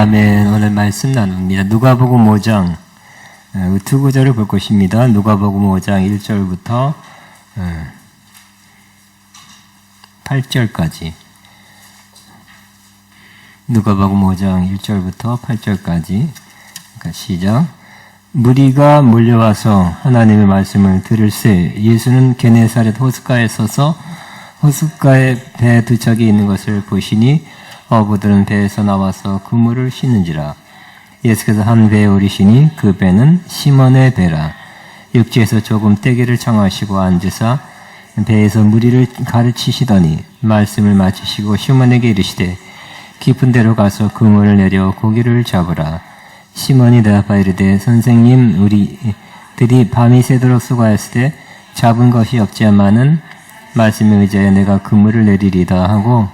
아멘. 오늘 말씀 나눕니다. 누가복음 5장 어, 두 구절을 볼 것입니다. 누가복음 5장 1절부터 8절까지. 누가복음 5장 1절부터 8절까지. 그러니까 시작. 무리가 몰려와서 하나님의 말씀을 들을새 예수는 게네사렛 호숫가에 서서 호숫가에 배 두 척이 있는 것을 보시니 어부들은 배에서 나와서 그물을 씻는지라. 예수께서 한 배에 오르시니 그 배는 시몬의 배라. 육지에서 조금 떼기를 청하시고 앉으사 배에서 무리를 가르치시더니 말씀을 마치시고 시몬에게 이르시되 깊은 데로 가서 그물을 내려 고기를 잡으라. 시몬이 대답하 이르되 선생님 우리 들이 밤이 새도록 수고하였을 때 잡은 것이 없지만은 말씀에 의지하여 내가 그물을 내리리다 하고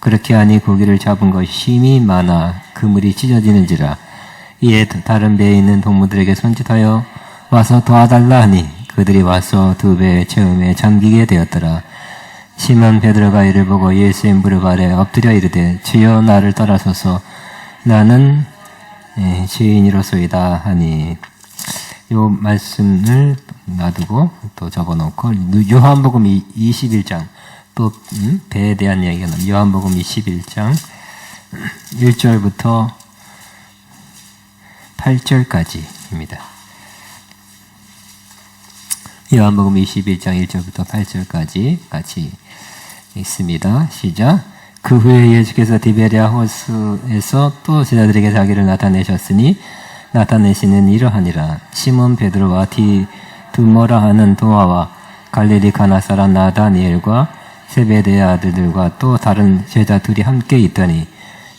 그렇게 하니 고기를 잡은 것이 심히 많아 그물이 찢어지는지라 이에 다른 배에 있는 동무들에게 손짓하여 와서 도와달라 하니 그들이 와서 두 배의 체험에 잠기게 되었더라. 시몬 베드로가 이를 보고 예수의 무릎 아래 엎드려 이르되 주여 나를 따라서서 나는 예, 죄인이로소이다 하니 요 말씀을 놔두고 또 적어놓고 요한복음 21장 또 음, 배에 대한 이야기가 나옵니다. 요한복음 21장 1절부터 8절까지입니다. 요한복음 21장 1절부터 8절까지 같이 있습니다. 시작. 그 후에 예수께서 디베리아 호수에서 또 제자들에게 자기를 나타내셨으니 나타내시는 이러하니라. 시몬 베드로와 디두모라 하는 도마와 갈릴리 가나 사람 나다니엘과 세베대의 아들들과 또 다른 제자 둘이 함께 있더니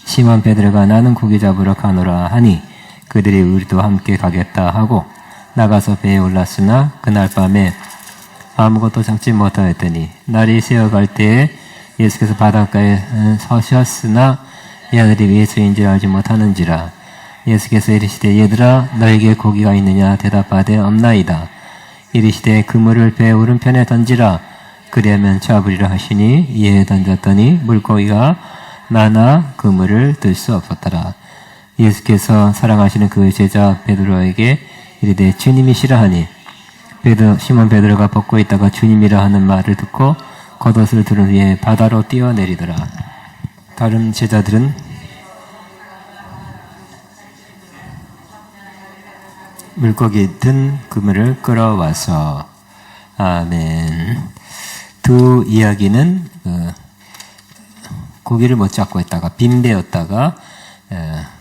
시몬 베드로가 나는 고기 잡으러 가노라 하니 그들이 우리도 함께 가겠다 하고 나가서 배에 올랐으나 그날 밤에 아무것도 잡지 못하였더니 날이 새어갈 때에 예수께서 바닷가에 서셨으나 얘들이 예수인 줄 알지 못하는지라 예수께서 이르시되 얘들아 너에게 고기가 있느냐 대답하되 없나이다. 이르시되 그물을 배 오른편에 던지라 그리하면 잡으리라 하시니 이에 던졌더니 물고기가 많아 그물을 들 수 없었더라 예수께서 사랑하시는 그 제자 베드로에게 이르되 주님이시라 하니 베드 시몬 베드로가 벗고 있다가 주님이라 하는 말을 듣고 겉옷을 두른 후에 바다로 뛰어내리더라. 다른 제자들은 물고기 든 그물을 끌어와서 아멘. 두 이야기는 그 고기를 못 잡고 있다가 빈배였다가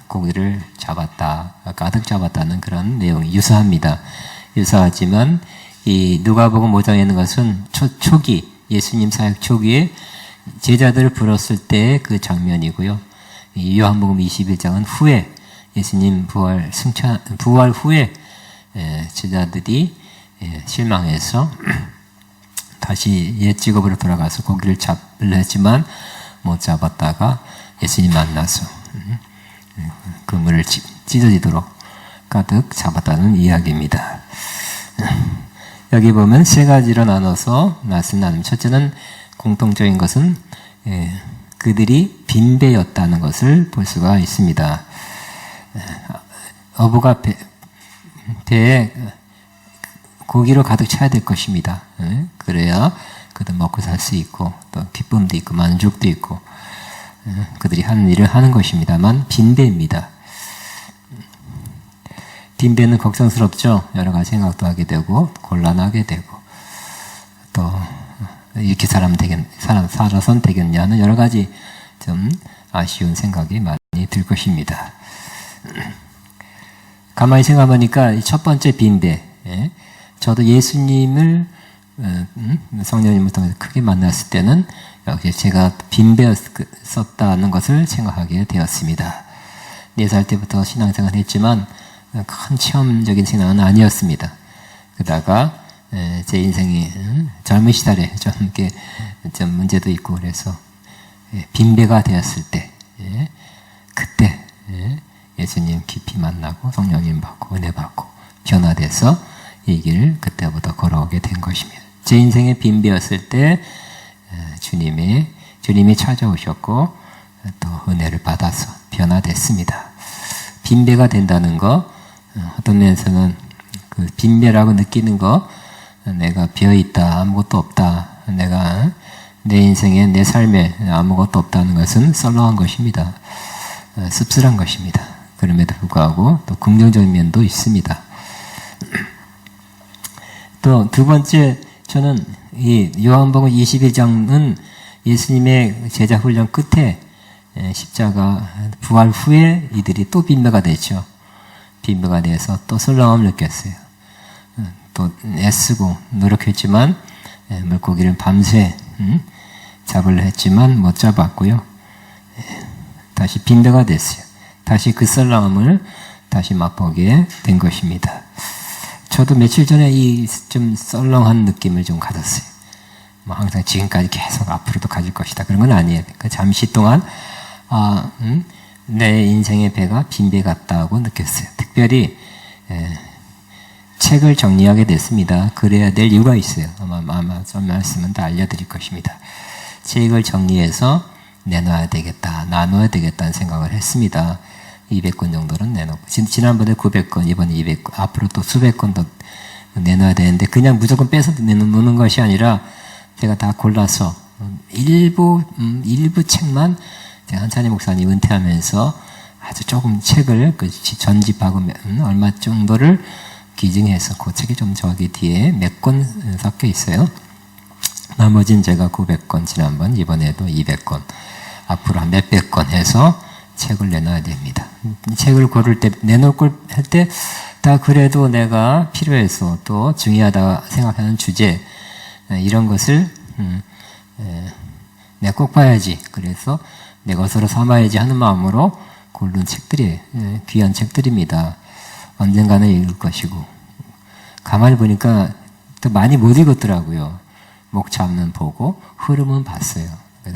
고기를 잡았다, 가득 잡았다는 그런 내용이 유사합니다. 유사하지만 이 누가복음 5장에 있는 것은 초, 초기 예수님 사역 초기에 제자들을 불었을 때 그 장면이고요. 요한복음 21장은 후에 예수님 부활 승천 부활 후에 제자들이 실망해서 다시 옛 직업으로 돌아가서 고기를 잡으려 했지만 못 잡았다가 예수님 만나서 음, 그물을 찢어지도록 가득 잡았다는 이야기입니다. 여기 보면 세 가지로 나눠서 말씀 나눔. 첫째는 공통적인 것은 예, 그들이 빈배였다는 것을 볼 수가 있습니다. 어부가 배, 배에 고기로 가득 차야 될 것입니다. 예, 그래야 그들 먹고 살 수 있고 또 기쁨도 있고 만족도 있고 예, 그들이 하는 일을 하는 것입니다만 빈배입니다. 빈배는 걱정스럽죠. 여러 가지 생각도 하게 되고 곤란하게 되고 또 이렇게 사람 되겠 사람 살아선 되겠냐는 여러 가지 좀 아쉬운 생각이 많이 들 것입니다. 가만히 생각하니까 첫 번째 빈배. 예? 저도 예수님을 어, 음? 성령님을 통해서 크게 만났을 때는 역시 제가 빈배였었다는 것을 생각하게 되었습니다. 네살 때부터 신앙생활 했지만 큰 체험적인 신앙은 아니었습니다. 그러다가 제 인생이 젊은 시절에 좀 이렇게 좀 문제도 있고 그래서 빈배가 되었을 때 예, 그때 예수님 깊이 만나고 성령님 받고 은혜 받고 변화돼서 이 길을 그때부터 걸어오게 된 것입니다. 제 인생의 빈배였을 때 주님의 주님이 찾아오셨고 또 은혜를 받아서 변화됐습니다. 빈배가 된다는 거, 어, 어떤 면에서는 그 빈배라고 느끼는 거, 어, 내가 비어 있다, 아무것도 없다, 내가 내 인생에 내 삶에 아무것도 없다는 것은 썰렁한 것입니다. 어, 씁쓸한 것입니다. 그럼에도 불구하고 또 긍정적인 면도 있습니다. 또 두 번째 저는 이 요한복음 21장은 예수님의 제자 훈련 끝에 에, 십자가 부활 후에 이들이 또 빈배가 됐죠. 빈배가 돼서 또 설렁함을 느꼈어요. 어, 또 애쓰고 노력했지만 에, 물고기를 밤새 음, 잡으려 했지만 못 잡았고요. 에, 다시 빈배가 됐어요. 다시 그 썰렁함을 다시 맛보게 된 것입니다. 저도 며칠 전에 이 좀 썰렁한 느낌을 좀 가졌어요. 뭐 항상 지금까지 계속 앞으로도 가질 것이다. 그런 건 아니에요. 그 잠시 동안 아, 음, 내 인생의 배가 빈 배 같다고 느꼈어요. 특별히 에, 책을 정리하게 됐습니다. 그래야 될 이유가 있어요. 아마 아마 좀 말씀은 다 알려드릴 것입니다. 책을 정리해서 내놔야 되겠다, 나눠야 되겠다는 생각을 했습니다. 200권 정도는 내놓고 지- 지난번에 900권, 이번에 200권, 앞으로 또 수백 권더 내놔야 되는데 그냥 무조건 빼서 내놓는 것이 아니라 제가 다 골라서 음, 일부 음, 일부 책만 제가 한찬희 목사님 은퇴하면서 아주 조금 책을 그 지- 전집하고 몇- 음, 얼마 정도를 기증해서 그 책이 좀 저기 뒤에 몇 권 섞여 있어요. 나머지는 제가 900권 지난번 이번에도 200권 앞으로 한 몇백 권 해서 책을 내놔야 됩니다. 이 책을 고를 때 내놓을 걸 할 때 다 그래도 내가 필요해서 또 중요하다 생각하는 주제 에, 이런 것을 음, 에, 내가 꼭 봐야지 그래서 내 것으로 삼아야지 하는 마음으로 고른 책들이 에, 귀한 책들입니다. 언젠가는 읽을 것이고 가만히 보니까 또 많이 못 읽었더라고요. 목차는 보고 흐름은 봤어요.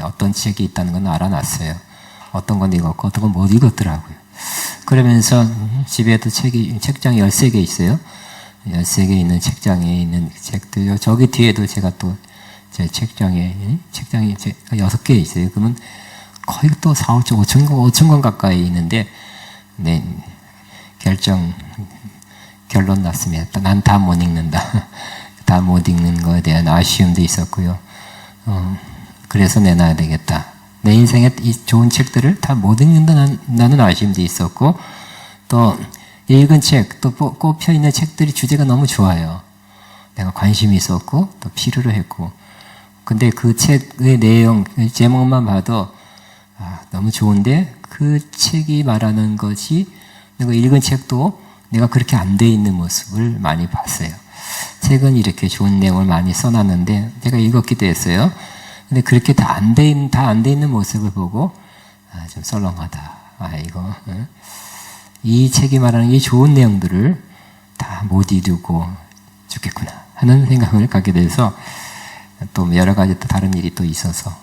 어떤 책이 있다는 건 알아놨어요. 어떤 건 읽었고 어떤 건 못 읽었더라고요. 그러면서 음, 집에도 책이 책장이 13개 있어요. 13개 있는 책장에 있는 책들 저기 뒤에도 제가 또 제 책장에 음, 책장이 제 6개 있어요. 그러면 거의 또 4, 5천, 5천 권, 5천 권 가까이 있는데 네, 결정 결론 났습니다. 난 다 못 읽는다. 다 못 읽는 거에 대한 아쉬움도 있었고요. 어, 그래서 내놔야 되겠다. 내 인생에 이 좋은 책들을 다 못 읽는다는 아쉬움도 있었고, 또 읽은 책, 또 꼽- 꼽혀 있는 책들이 주제가 너무 좋아요. 내가 관심이 있었고, 또 필요로 했고. 근데 그 책의 내용, 그 제목만 봐도 아, 너무 좋은데 그 책이 말하는 것이 내가 읽은 책도 내가 그렇게 안 돼 있는 모습을 많이 봤어요. 책은 이렇게 좋은 내용을 많이 써놨는데 제가 읽었기도 했어요. 근데 그렇게 다 안 돼 있는 다 안 돼 있는 모습을 보고 아, 좀 썰렁하다. 아 이거 응? 이 책이 말하는 이 좋은 내용들을 다 못 이루고 죽겠구나 하는 생각을 갖게 돼서 또 여러 가지 또 다른 일이 또 있어서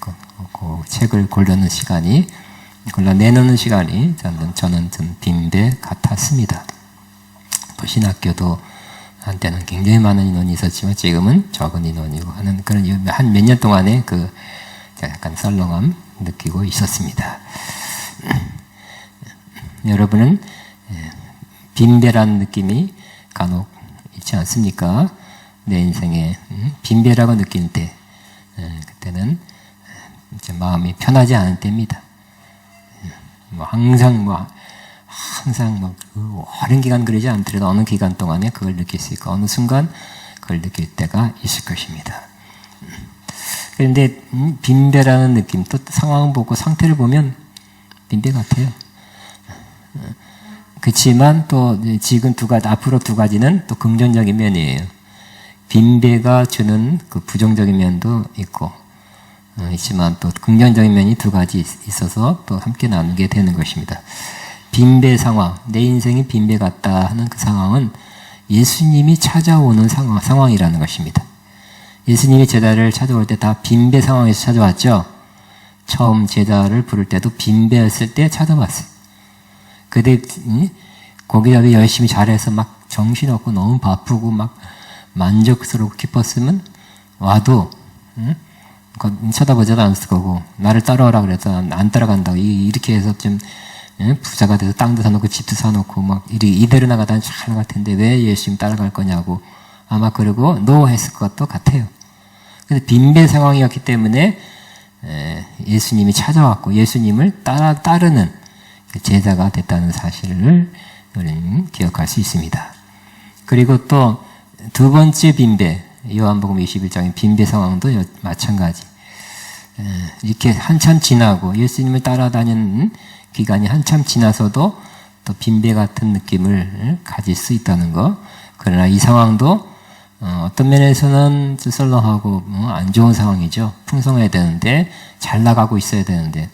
그, 그 책을 골라는 시간이 골라 내놓는 시간이 저는 좀 빈배 같았습니다. 또 신학교도 한때는 굉장히 많은 인원이 있었지만 지금은 적은 인원이고 하는 그런 한 몇 년 동안에 그 약간 썰렁함 느끼고 있었습니다. 여러분은 예, 빈배라는 느낌이 간혹 있지 않습니까? 내 인생에 음, 빈배라고 느낄 때 예, 그때는 이제 마음이 편하지 않을 때입니다. 뭐 항상 뭐 항상 뭐그 오랜 기간 그러지 않더라도 어느 기간 동안에 그걸 느낄 수 있고 어느 순간 그걸 느낄 때가 있을 것입니다. 그런데 음, 빈배라는 느낌 또 상황을 보고 상태를 보면 빈배 같아요. 그렇지만 또 지금 두 가지 앞으로 두 가지는 또 긍정적인 면이에요. 빈배가 주는 그 부정적인 면도 있고 어, 있지만 또 긍정적인 면이 두 가지 있- 있어서 또 함께 나누게 되는 것입니다. 빈배 상황, 내 인생이 빈배 같다 하는 그 상황은 예수님이 찾아오는 상황, 상황이라는 것입니다. 예수님이 제자를 찾아올 때 다 빈배 상황에서 찾아왔죠. 처음 제자를 부를 때도 빈배였을 때 찾아왔어요. 그들 거기다가 열심히 잘해서 막 정신없고 너무 바쁘고 막 만족스럽고 기뻤으면 와도 응? 그거 쳐다보지도 않았을 거고 나를 따라오라 그래서 안 따라간다고 이- 이렇게 해서 좀 예? 부자가 돼서 땅도 사놓고 집도 사놓고 막 이리 이대로 나가다니 잘 나갈 텐데 왜 예수님 따라갈 거냐고 아마 그러고 노했을 것도 같아요. 그래서 빈배 상황이었기 때문에 에, 예수님이 찾아왔고 예수님을 따라 따르는 그 제자가 됐다는 사실을 우리는 기억할 수 있습니다. 그리고 또 두 번째 빈배 요한복음 21장의 빈배 상황도 여- 마찬가지. 에, 이렇게 한참 지나고 예수님을 따라다니는 기간이 한참 지나서도 또 빈배 같은 느낌을 가질 수 있다는 거. 그러나 이 상황도 어, 떤 면에서는 썰렁하고 뭐안 좋은 상황이죠. 풍성해야 되는데 잘 나가고 있어야 되는데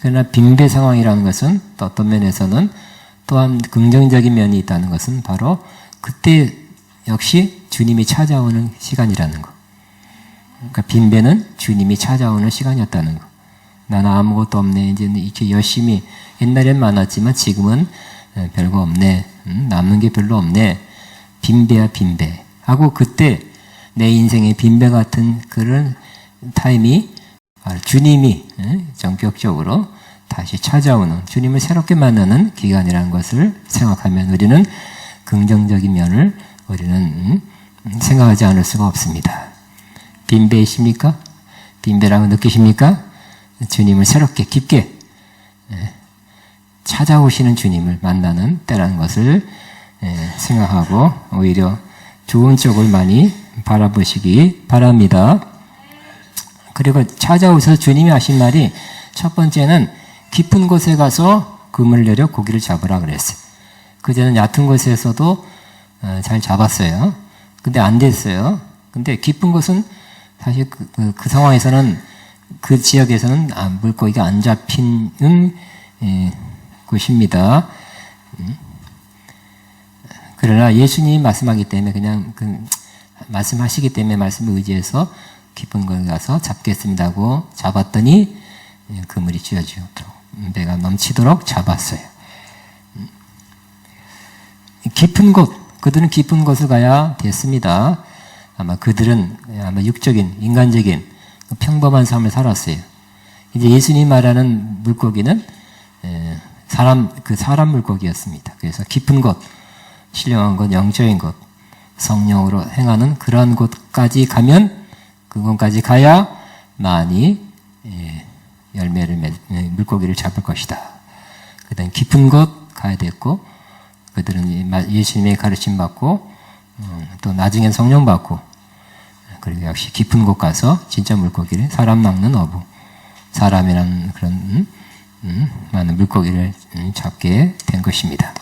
그러나 빈배 상황이라는 것은 또 어떤 면에서는 또한 긍정적인 면이 있다는 것은 바로 그때 역시 주님이 찾아오는 시간이라는 거. 그러니까 빈배는 주님이 찾아오는 시간이었다는 거. 나는 아무것도 없네. 이제 이렇게 열심히 옛날엔 많았지만 지금은 에, 별거 없네. 음, 남는 게 별로 없네. 빈배야 빈배. 하고 그때 내 인생의 빈배 같은 그런 타임이 주님이 에, 전격적으로 다시 찾아오는 주님을 새롭게 만나는 기간이라는 것을 생각하면 우리는 긍정적인 면을 우리는 음, 생각하지 않을 수가 없습니다. 빈배이십니까? 빈배라고 느끼십니까? 주님을 새롭게 깊게 예, 찾아오시는 주님을 만나는 때라는 것을 예, 생각하고 오히려 좋은 쪽을 많이 바라보시기 바랍니다. 그리고 찾아오셔서 주님이 하신 말이 첫 번째는 깊은 곳에 가서 금을 내려 고기를 잡으라 그랬어요. 그전엔 얕은 곳에서도 어, 잘 잡았어요. 근데 안 됐어요. 근데 깊은 곳은 사실 그, 그, 그 상황에서는 그 지역에서는 아, 물고기가 안 잡히는 예, 곳입니다. 음. 그러나 예수님이 말씀하기 때문에 그냥 그 말씀하시기 때문에 말씀을 의지해서 깊은 곳에 가서 잡겠습니다고 잡았더니 예, 그물이 쥐어지도록 배가 넘치도록 잡았어요. 음. 깊은 곳 그들은 깊은 곳을 가야 됐습니다. 아마 그들은 아마 육적인 인간적인 평범한 삶을 살았어요. 이제 예수님 말하는 물고기는 에, 사람 그 사람 물고기였습니다. 그래서 깊은 곳, 신령한 곳, 영적인 곳, 성령으로 행하는 그러한 곳까지 가면 그곳까지 가야 많이 예, 열매를 물고기를 잡을 것이다. 그다음 깊은 곳 가야 됐고 그들은 예수님의 가르침 받고 어, 또 나중엔 성령 받고 그리고 역시 깊은 곳 가서 진짜 물고기를 사람 낚는 어부 사람이라는 그런 음, 음, 많은 물고기를 음, 잡게 된 것입니다.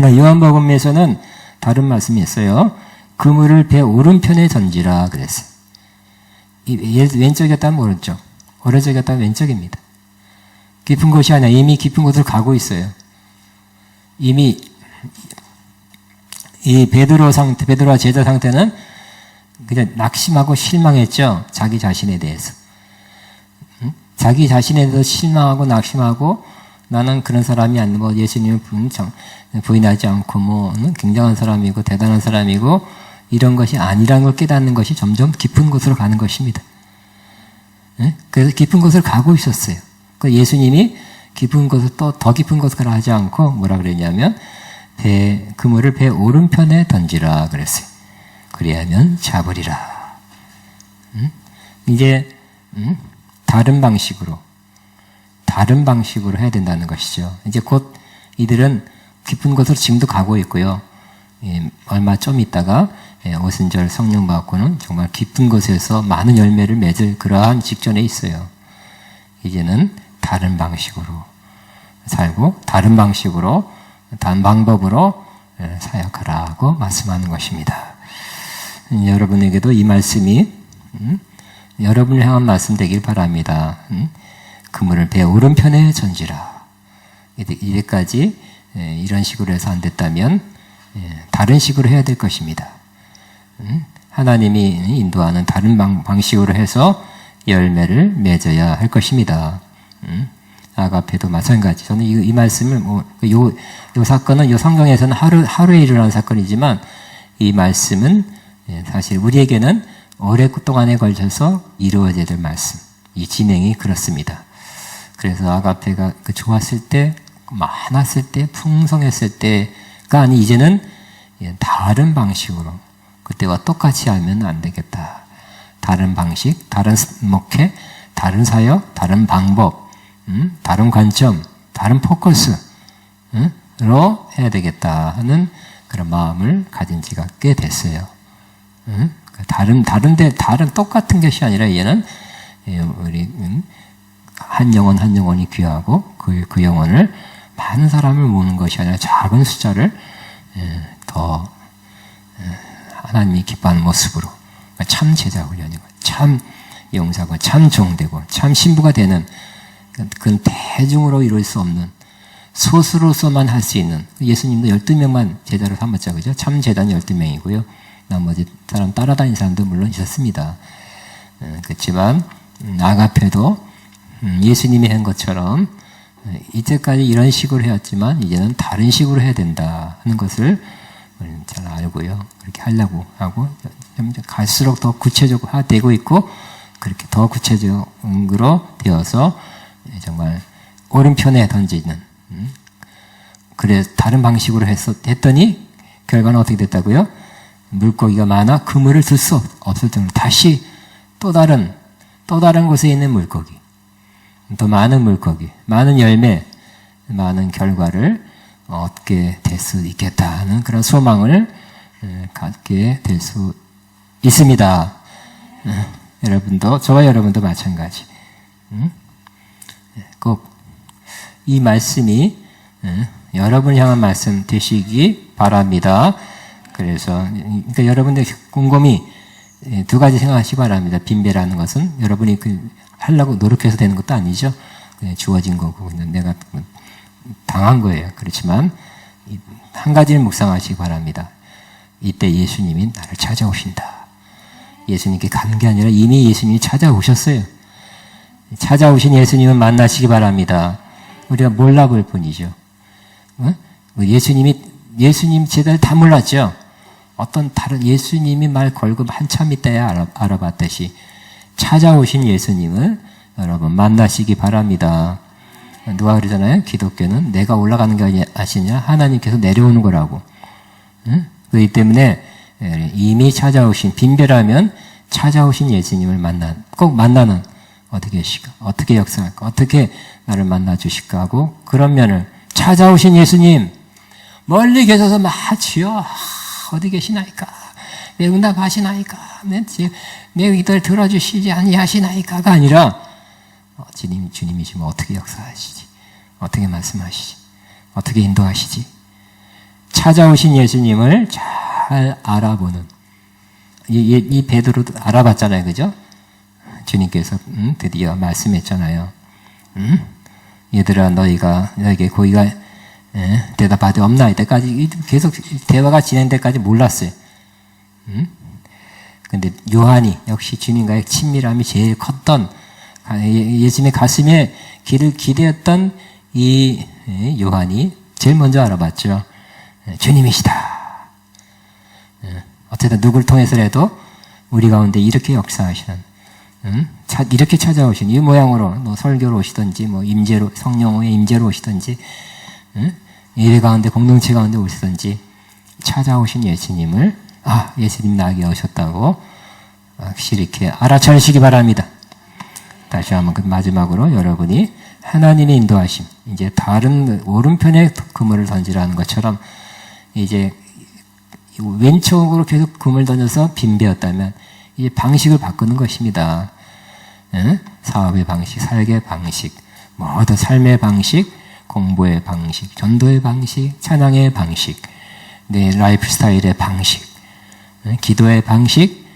요한복음에서는 다른 말씀이 있어요. 그물을 배 오른편에 던지라 그랬어요. 이 예- 왼쪽이었다면 오른쪽, 오른쪽이었다면 왼쪽입니다. 깊은 곳이 아니라 이미 깊은 곳을 가고 있어요. 이미 이 베드로 상태, 베드로와 제자 상태는 그냥 낙심하고 실망했죠. 자기 자신에 대해서. 응? 자기 자신에 대해서 실망하고 낙심하고 나는 그런 사람이 아니고 뭐 예수님을 부인하지 않고 뭐 응? 굉장한 사람이고 대단한 사람이고 이런 것이 아니라는 걸 깨닫는 것이 점점 깊은 곳으로 가는 것입니다. 예? 그래서 깊은 곳을 가고 있었어요. 그 예수님이 깊은 곳을 또 더 깊은 곳을 하지 않고 뭐라 그랬냐면 배 그물을 배 오른편에 던지라 그랬어요. 그리하면 잡으리라. 음? 이제 음? 다른 방식으로 다른 방식으로 해야 된다는 것이죠. 이제 곧 이들은 깊은 곳으로 지금도 가고 있고요. 예, 얼마 좀 있다가 예, 오순절 성령 받고는 정말 깊은 곳에서 많은 열매를 맺을 그러한 직전에 있어요. 이제는 다른 방식으로 살고 다른 방식으로 다른 방법으로 예, 사역하라고 말씀하는 것입니다. 음, 여러분에게도 이 말씀이 음, 여러분을 향한 말씀 되길 바랍니다. 음, 그물을 배 오른편에. 이제- 이제까지 예, 이런 식으로 해서 안 됐다면 예, 다른 식으로 해야 될 것입니다. 음, 하나님이 인도하는 다른 방, 방식으로 해서 열매를 맺어야 할 것입니다. 음, 아가페도 마찬가지. 저는 이, 이 말씀을 뭐, 요, 요 사건은 요 성경에서는 하루, 하루에 일어난 사건이지만 이 말씀은 예, 사실 우리에게는 오랫동안에 걸쳐서 이루어져야 될 말씀. 이 진행이 그렇습니다. 그래서 아가페가 그 좋았을 때 많았을 때, 풍성했을 때가 아니 이제는 예, 다른 방식으로 그때와 똑같이 하면 안 되겠다. 다른 방식, 다른 목회, 다른 사역, 다른 방법, 음? 다른 관점, 다른 포커스, 음? 로 해야 되겠다 하는 그런 마음을 가진 지가 꽤 됐어요. 음? 다른 다른데 다른 똑같은 것이 아니라 얘는 예, 우리 음, 한 영혼 한 영혼이 귀하고 그, 그 영혼을 많은 사람을 모는 것이 아니라 작은 숫자를 예, 더 예, 하나님이 기뻐하는 모습으로 참 제자 훈련이고 참 용사고 참 종되고 참 신부가 되는 그건 대중으로 이룰 수 없는 소수로서만 할 수 있는 예수님도 12명만 제자로 삼았죠. 그죠? 참 제단이 12명이고요. 나머지 사람 따라다닌 사람도 물론 있었습니다. 어, 그렇지만 음, 아가페도 음, 예수님이 한 것처럼 어, 이때까지 이런 식으로 해왔지만 이제는 다른 식으로 해야 된다 하는 것을 잘 알고요. 그렇게 하려고 하고 갈수록 더 구체적으로 되고 있고 그렇게 더 구체적으로 되어서 정말 오른편에 던지는 음? 그래 다른 방식으로 했어 했더니 결과는 어떻게 됐다고요? 물고기가 많아 그물을 들 수 없을 정도로 다시 또 다른 또 다른 곳에 있는 물고기 더 많은 물고기 많은 열매 많은 결과를 얻게 될 수 있겠다 하는 그런 소망을 갖게 될 수 있습니다. 여러분도 저와 여러분도 마찬가지. 꼭 이 말씀이 여러분 향한 말씀 되시기 바랍니다. 그래서 그러니까 여러분들 곰곰이 두 가지 생각하시기 바랍니다. 빈배라는 것은 여러분이 그 하려고 노력해서 되는 것도 아니죠. 그냥 주어진 거고 내가 당한 거예요. 그렇지만 한 가지를 묵상하시기 바랍니다. 이때 예수님이 나를 찾아오신다. 예수님께 가는 게 아니라 이미 예수님이 찾아오셨어요. 찾아오신 예수님을 만나시기 바랍니다. 우리가 몰라 볼 뿐이죠. 어? 예수님이 예수님 제자를 다 몰랐죠. 어떤 다른 예수님이 말 걸고 한참 있다야 알아, 알아 봤듯이 찾아오신 예수님을 여러분 만나시기 바랍니다. 누가 그러잖아요? 기독교는 내가 올라가는 게 아시냐? 하나님께서 내려오는 거라고. 응? 그렇기 때문에 이미 찾아오신 빈배라면 찾아오신 예수님을 만나 꼭 만나는 어떻게 하실까? 어떻게 역사할까? 어떻게 나를 만나 주실까 하고 그런 면을 찾아오신 예수님 멀리 계셔서 마치요 어디 계시나이까? 내 응답하시나이까? 내, 내 기도를 들어주시지 아니하시나이까가 아니라 어, 주님, 주님이시면 어떻게 역사하시지? 어떻게 말씀하시지? 어떻게 인도하시지? 찾아오신 예수님을 잘 알아보는 이, 이, 이 베드로도 알아봤잖아요, 그죠? 주님께서 음, 드디어 말씀했잖아요. 음? 얘들아 너희가 너에게 고의가 예, 대답하되 없나 이때까지 계속 대화가 진행 때까지 몰랐어요. 음? 근데 요한이 역시 주님과의 친밀함이 제일 컸던 예수님의 가슴에 길을 기대었던 이 예, 요한이 제일 먼저 알아봤죠. 예, 주님이시다. 예, 어쨌든 누굴 통해서라도 우리 가운데 이렇게 역사하시는 음? 이렇게 찾아오신 이 모양으로 뭐 설교로 오시든지 뭐 임재로 성령의 임재로 오시든지 음? 예배 가운데 공동체 가운데 오시든지 찾아오신 예수님을 아 예수님 나에게 오셨다고 확실히 이렇게 알아차리시기 바랍니다. 다시 한번 그 마지막으로 여러분이 하나님의 인도하심 이제 다른 오른편에 그물을 던지라는 것처럼 이제 왼쪽으로 계속 그물 던져서 빈배였다면 이 방식을 바꾸는 것입니다. 사업의 방식, 살게 방식, 모든 삶의 방식, 공부의 방식, 전도의 방식, 찬양의 방식, 내 라이프 스타일의 방식, 기도의 방식,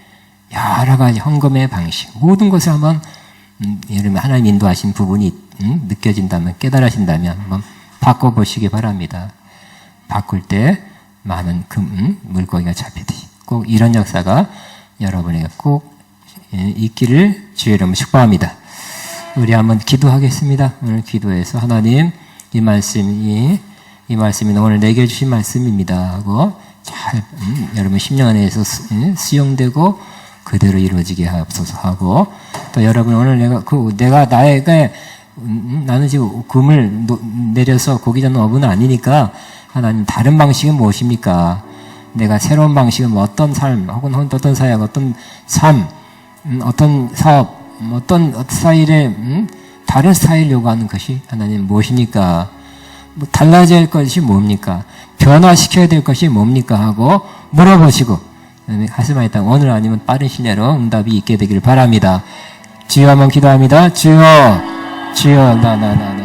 여러 가지 헌금의 방식, 모든 것을 한번 음, 예를 들면 하나님 인도하신 부분이 음, 느껴진다면 깨달으신다면 한번 바꿔보시기 바랍니다. 바꿀 때 많은 금, 음, 물고기가 잡히듯이 꼭 이런 역사가 여러분에게 꼭 예, 있기를 주의 이름으로 축복합니다. 우리 한번 기도하겠습니다. 오늘 기도해서 하나님 이 말씀이 이 말씀이 오늘 내게 주신 말씀입니다 하고 잘 음, 여러분 심령 안에서 예, 수용되고 그대로 이루어지게 하옵소서 하고 또 여러분 오늘 내가 그 내가 나에게 음, 나는 지금 금을 노- 내려서 고기 잡는 어부는 아니니까 하나님 다른 방식은 무엇입니까? 내가 새로운 방식은 뭐 어떤 삶 혹은 어떤 사역 어떤 삶 음, 어떤 사업 음, 어떤 스타일의 음, 다른 스타일 요구하는 것이 하나님 무엇입니까? 뭐할 것이 뭡니까? 변화시켜야 될 것이 뭡니까? 하고 물어보시고 가슴에 있다 오늘 아니면 빠른 시내로 응답이 있게 되기를 바랍니다. 주여 한번 기도합니다. 주여 주여 나나나 나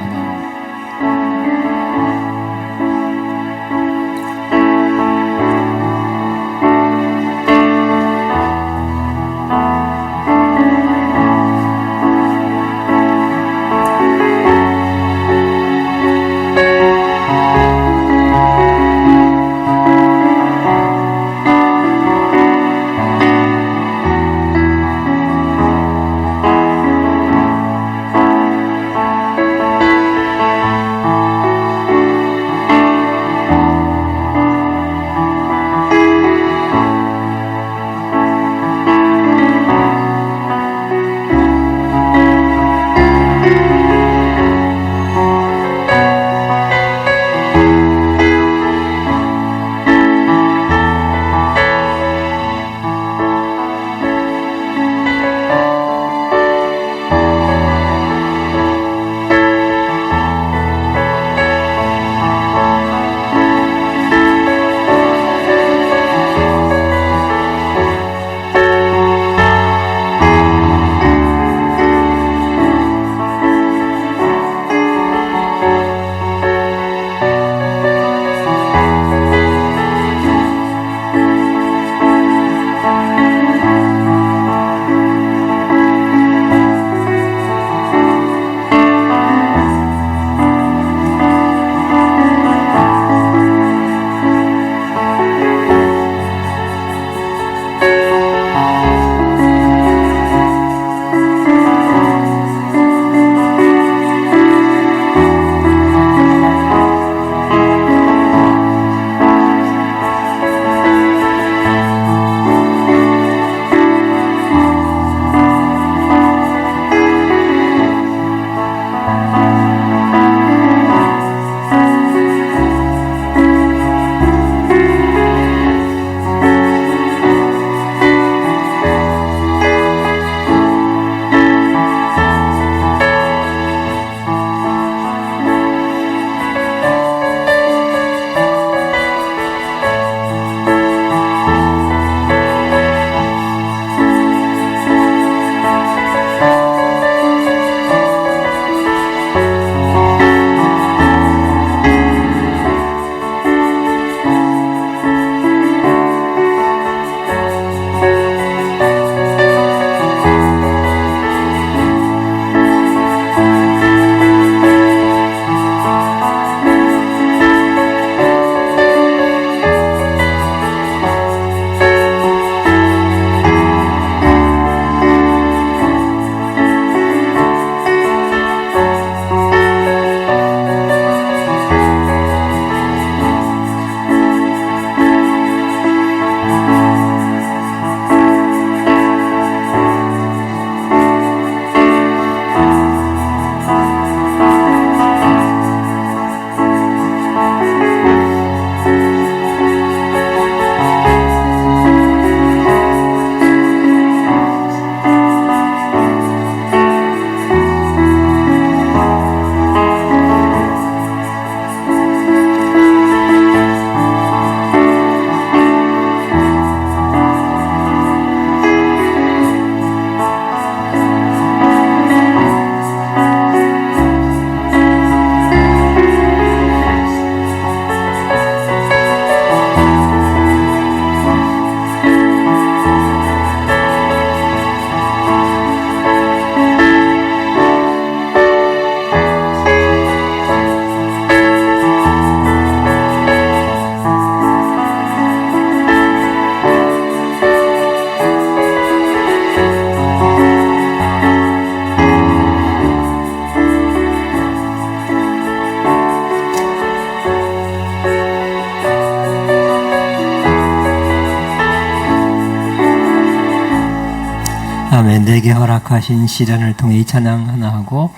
내게 허락하신 시련을 통해 이 찬양 하나 하고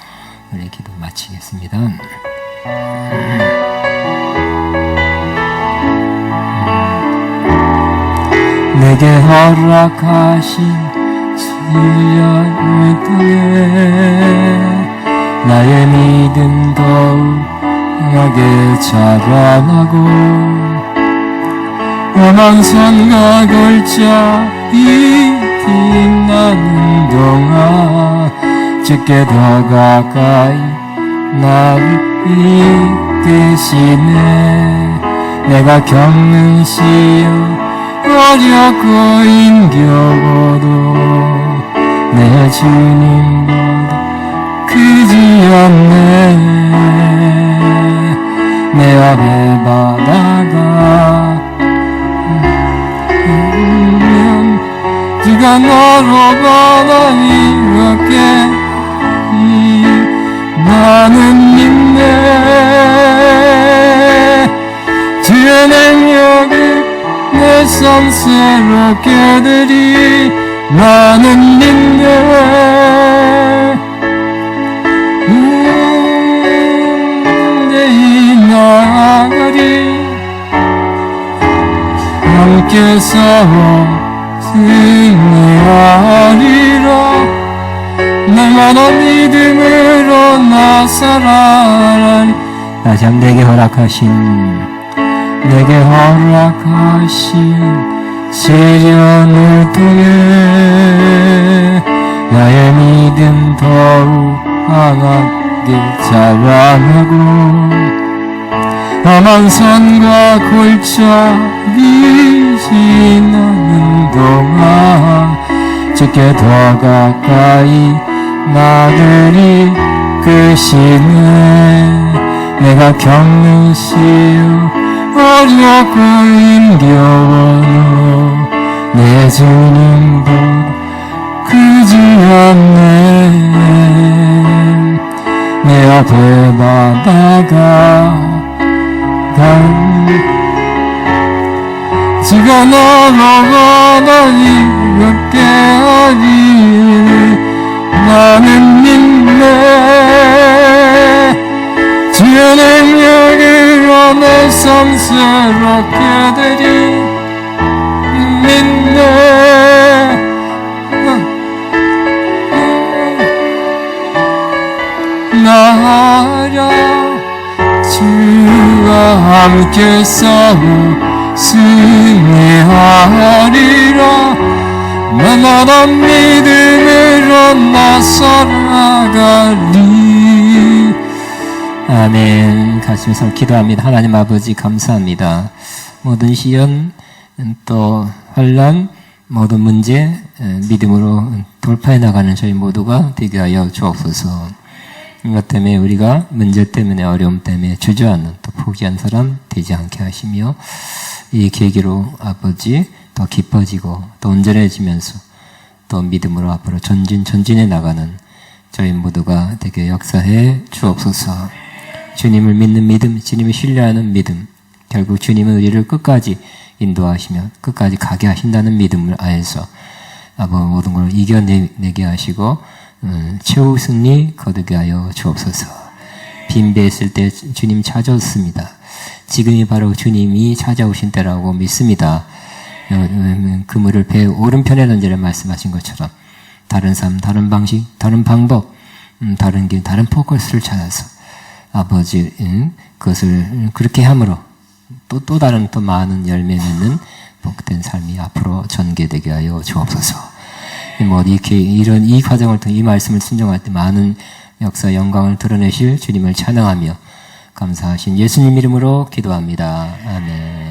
우리 기도 마치겠습니다. 내게 허락하신 시련을 통해 나의 믿음 더욱 강하게 자라나고 야망선과 골짜기 빛나는 동안 주께 더 가까이 나를 이끄시네 내가 겪는 시험 어렵고 힘겨워도 내 주님보다 크지 않네. 내 앞에 바다가 주가 너로 바다니 이렇게 나는 믿네 주의 능력이 내삶 새롭게 되리 나는 믿네 내이 나가리 함께 싸워 승리하리라 날마다 믿음으로 나서라니. 다시 한번 내게 허락하신 내게 허락하신 시련을 통해 나의 믿음 더욱 강하게 자라나고 험한산과 골짜기 지나는 동안 주께 더 가까이 나를 이끄시네. 내가 겪는 시험 어렵고 힘겨워도 내 주님도 크지 않네. 내 앞에 바다가 간 지가 바다니 이렇게 하니 나는 믿네. 주의 능력으로 내삶 새롭게 되리. 믿네. 나라 주와 함께 싸워 승리하리라. 날마다 믿음으로 나서나가리. 아멘. 가슴에서 기도합니다. 하나님 아버지 감사합니다. 모든 시연 또 환란 모든 문제 믿음으로 돌파해 나가는 저희 모두가 되게 하여 주옵소서 이것 때문에 우리가 문제 때문에 어려움 때문에 주저앉는 또 포기한 사람 되지 않게 하시며 이 계기로 아버지 더 깊어지고 더 온전해지면서 또 믿음으로 앞으로 전진 전진해 나가는 저희 모두가 되게 역사해 주옵소서. 주님을 믿는 믿음, 주님을 신뢰하는 믿음, 결국 주님은 우리를 끝까지 인도하시며 끝까지 가게 하신다는 믿음을 알서 아버 모든 걸 이겨내게 하시고 음, 최후 승리 거두게 하여 주옵소서. 빈배했을 때 주님 찾아왔습니다. 지금이 바로 주님이 찾아오신 때라고 믿습니다. 어, 그물을 배 오른편에 던지라 말씀하신 것처럼 다른 삶, 다른 방식, 다른 방법, 음, 다른 길, 다른 포커스를 찾아서 아버지 음, 그것을 그렇게 함으로 또, 또 다른 또 많은 열매 맺는 복된 삶이 앞으로 전개되게 하여 주옵소서. 뭐 이렇게 이런 이 과정을 통해 이 말씀을 순종할 때 많은 역사 영광을 드러내실 주님을 찬양하며 감사하신 예수님 이름으로 기도합니다. 아멘.